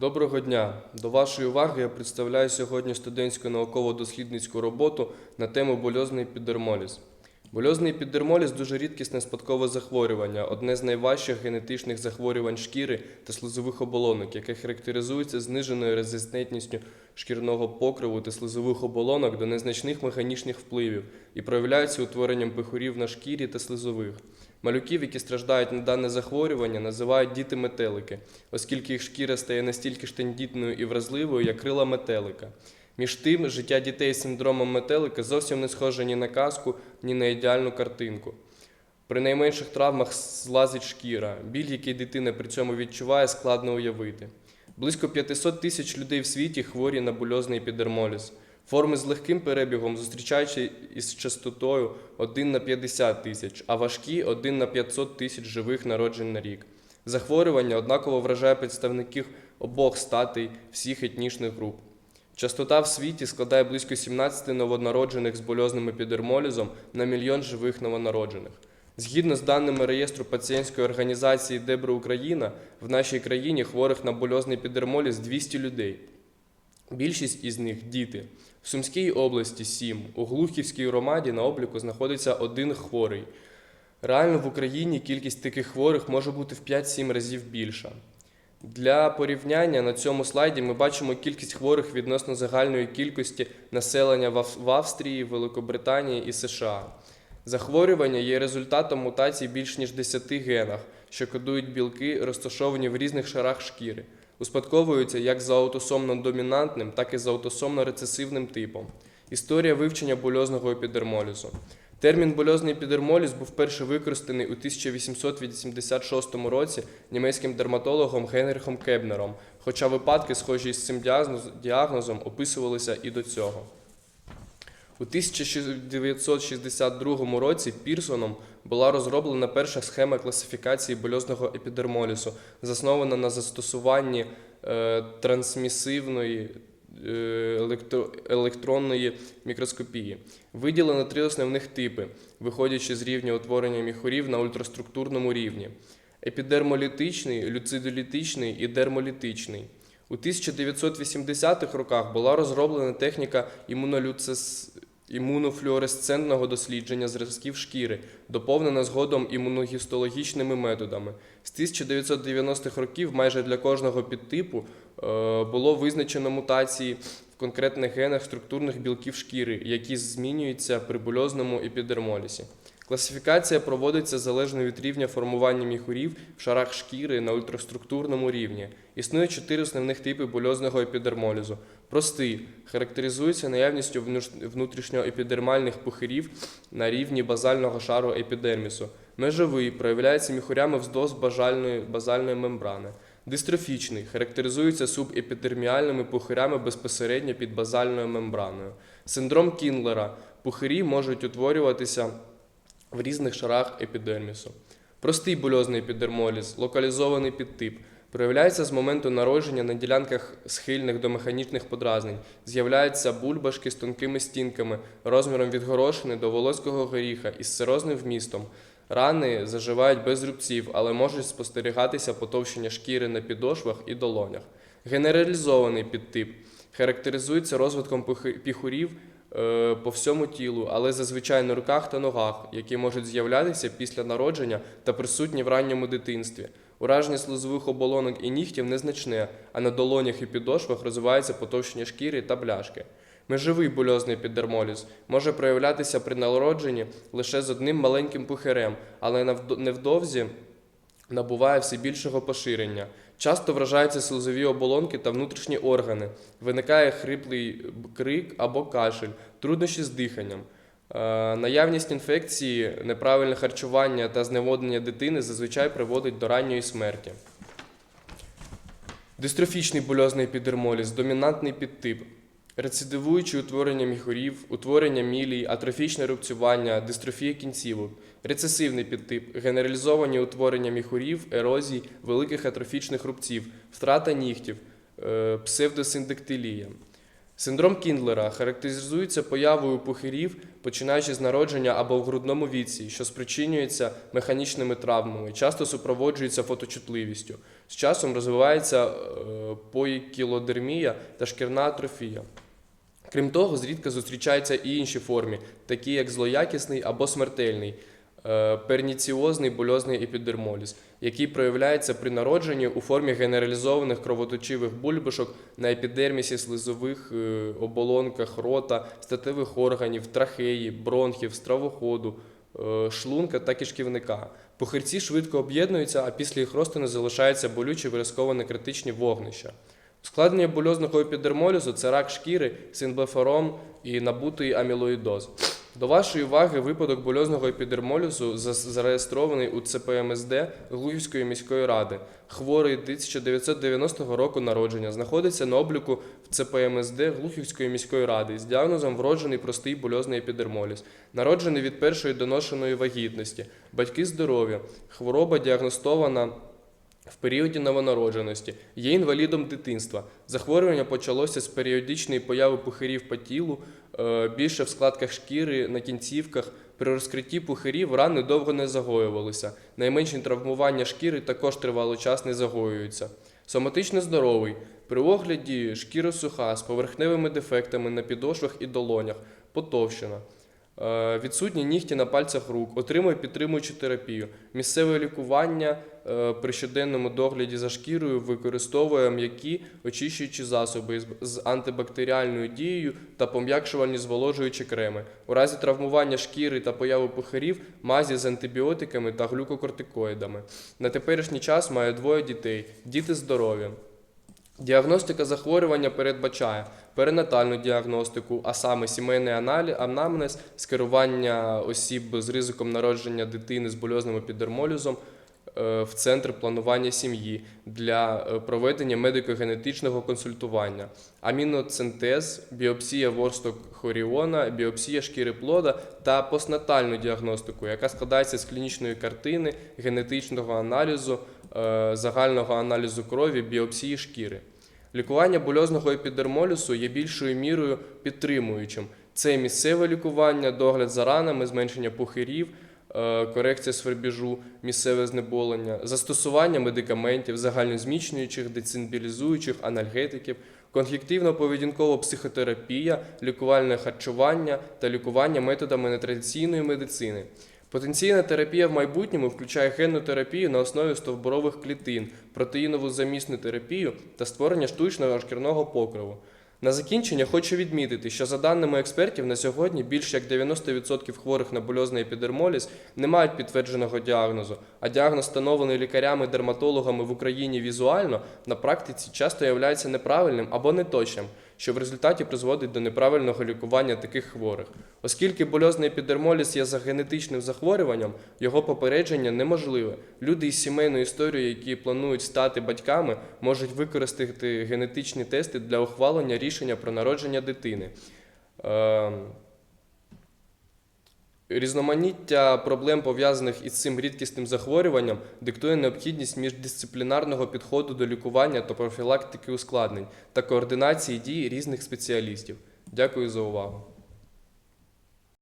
Доброго дня! До вашої уваги я представляю сьогодні студентську науково-дослідницьку роботу на тему больозний епідермоліз. Больозний епідермоліз дуже рідкісне спадкове захворювання, одне з найважчих генетичних захворювань шкіри та слизових оболонок, яке характеризується зниженою резистентністю шкірного покриву та слизових оболонок до незначних механічних впливів і проявляється утворенням пихурів на шкірі та слизових. Малюків, які страждають на дане захворювання, називають діти-метелики, оскільки їх шкіра стає настільки ж тендітною і вразливою, як крила метелика. Між тим, життя дітей з синдромом метелика зовсім не схоже ні на казку, ні на ідеальну картинку. При найменших травмах злазить шкіра. Біль, який дитина при цьому відчуває, складно уявити. Близько 500 тисяч людей в світі хворі на бульозний епідермоліз. Форми з легким перебігом зустрічаються із частотою 1 на 50 тисяч, а важкі 1 на 500 тисяч живих народжень на рік. Захворювання однаково вражає представників обох статей всіх етнічних груп. Частота в світі складає близько 17 новонароджених з больозним епідермолізом на мільйон живих новонароджених. Згідно з даними реєстру пацієнтської організації Дебро Україна, в нашій країні хворих на больозний епідермоліз 200 людей. Більшість із них діти. В Сумській області 7, у Глухівській громаді на обліку знаходиться один хворий. Реально в Україні кількість таких хворих може бути в 5-7 разів більша. Для порівняння на цьому слайді ми бачимо кількість хворих відносно загальної кількості населення в Австрії, Великобританії і США. Захворювання є результатом мутацій більш ніж 10 генах, що кодують білки, розташовані в різних шарах шкіри. Успадковуються як за аутосомно-домінантним, так і за аутосомно-рецесивним типом. Історія вивчення больозного епідермолізу. Термін больозний епідермоліз був вперше використаний у 1886 році німецьким дерматологом Генрихом Кебнером, хоча випадки, схожі з цим діагнозом, описувалися і до цього. У 1962 році Пірсоном була розроблена перша схема класифікації больозного епідермолізу, заснована на застосуванні е, трансмісивної е, електро- електронної мікроскопії. Виділено три основних типи, виходячи з рівня утворення міхурів на ультраструктурному рівні: епідермолітичний, люцидолітичний і дермолітичний. У 1980-х роках була розроблена техніка імунолюцес... імунофлюоресцентного дослідження зразків шкіри, доповнена згодом імуногістологічними методами. З 1990-х років майже для кожного підтипу е, було визначено мутації в конкретних генах структурних білків шкіри, які змінюються при больозному епідермолізі. Класифікація проводиться залежно від рівня формування міхурів в шарах шкіри на ультраструктурному рівні. Існує чотири основних типи больозного епідермолізу. Простий характеризується наявністю внутрішньоепідермальних пухирів на рівні базального шару епідермісу. Межовий проявляється міхурями вздовж базальної, базальної мембрани. Дистрофічний характеризується субепідерміальними пухирями безпосередньо під базальною мембраною. Синдром Кінлера. Пухирі можуть утворюватися в різних шарах епідермісу. Простий больозний епідермоліз, локалізований підтип, проявляється з моменту народження на ділянках схильних до механічних подразнень. З'являються бульбашки з тонкими стінками, розміром від горошини до волоського горіха із сирозним вмістом. Рани заживають без рубців, але можуть спостерігатися потовщення шкіри на підошвах і долонях. Генералізований підтип характеризується розвитком піхурів е, по всьому тілу, але зазвичай на руках та ногах, які можуть з'являтися після народження та присутні в ранньому дитинстві. Ураження слизових оболонок і нігтів незначне, а на долонях і підошвах розвивається потовщення шкіри та бляшки. Межовий больозний епідермоліз може проявлятися при народженні лише з одним маленьким пухирем, але невдовзі набуває все більшого поширення. Часто вражаються слизові оболонки та внутрішні органи. Виникає хриплий крик або кашель, труднощі з диханням. Е, Наявність інфекції, неправильне харчування та зневоднення дитини зазвичай приводить до ранньої смерті. Дистрофічний больозний епідермоліз, домінантний підтип. Рецидивуючі утворення міхурів, утворення мілій, атрофічне рубцювання, дистрофія кінцівок, рецесивний підтип, генералізовані утворення міхурів, ерозій, великих атрофічних рубців, втрата нігтів, е, псевдосиндактилія. Синдром Кіндлера характеризується появою пухирів, починаючи з народження або в грудному віці, що спричинюється механічними травмами, часто супроводжується фоточутливістю. З часом розвивається е, поїкілодермія та шкірна атрофія. Крім того, зрідка зустрічаються і інші форми, такі як злоякісний або смертельний перніціозний больозний епідермоліз, який проявляється при народженні у формі генералізованих кровоточивих бульбашок на епідермісі слизових е, оболонках рота, статевих органів, трахеї, бронхів, стравоходу, е, шлунка та кишківника. Пухирці швидко об'єднуються, а після їх розтину залишаються болючі виразково некритичні вогнища. Ускладнення больозного епідермолізу це рак шкіри, синблефаром і набутий амілоїдоз. До вашої уваги випадок больозного епідермолізу зареєстрований у ЦПМСД Глухівської міської ради. Хворий 1990 року народження. Знаходиться на обліку в ЦПМСД Глухівської міської ради. З діагнозом вроджений простий больозний епідермоліз, народжений від першої доношеної вагітності, батьки здорові, хвороба діагностована в періоді новонародженості, є інвалідом дитинства. Захворювання почалося з періодичної появи пухирів по тілу, е, більше в складках шкіри, на кінцівках. При розкритті пухирів рани довго не загоювалися. Найменші травмування шкіри також тривалий час не загоюються. Соматично здоровий. При огляді шкіра суха з поверхневими дефектами на підошвах і долонях, потовщена. Е, Відсутні нігті на пальцях рук, отримує підтримуючу терапію. Місцеве лікування при щоденному догляді за шкірою використовує м'які очищуючі засоби з- антибактеріальною дією та пом'якшувальні зволожуючі креми. У разі травмування шкіри та появи пухарів мазі з антибіотиками та глюкокортикоїдами. На теперішній час має двоє дітей. Діти здорові. Діагностика захворювання передбачає перинатальну діагностику, а саме сімейний анамнез, скерування осіб з ризиком народження дитини з больозним епідермолізом е, в центр планування сім'ї для е, проведення медико-генетичного консультування, аміноцентез, біопсія ворсток хоріона, біопсія шкіри плода та постнатальну діагностику, яка складається з клінічної картини, генетичного аналізу, е, загального аналізу крові, біопсії шкіри. Лікування больозного епідермолізу є більшою мірою підтримуючим. Це місцеве лікування, догляд за ранами, зменшення пухирів, е, корекція свербіжу, місцеве знеболення, застосування медикаментів, загальнозміцнюючих, децинбілізуючих, анальгетиків, кон'юктивно-поведінкова психотерапія, лікувальне харчування та лікування методами нетрадиційної медицини. Потенційна терапія в майбутньому включає генну терапію на основі стовбурових клітин, протеїнову замісну терапію та створення штучного шкірного покриву. На закінчення хочу відмітити, що за даними експертів, на сьогодні більш як 90% хворих на больозний епідермоліз не мають підтвердженого діагнозу, а діагноз, встановлений лікарями-дерматологами в Україні візуально, на практиці часто являється неправильним або неточним, що в результаті призводить до неправильного лікування таких хворих. Оскільки больозний епідермоліз є за генетичним захворюванням, його попередження неможливе. Люди із сімейною історією, які планують стати батьками, можуть використати генетичні тести для ухвалення рішення про народження дитини. Різноманіття проблем, пов'язаних із цим рідкісним захворюванням, диктує необхідність міждисциплінарного підходу до лікування та профілактики ускладнень та координації дій різних спеціалістів. Дякую за увагу.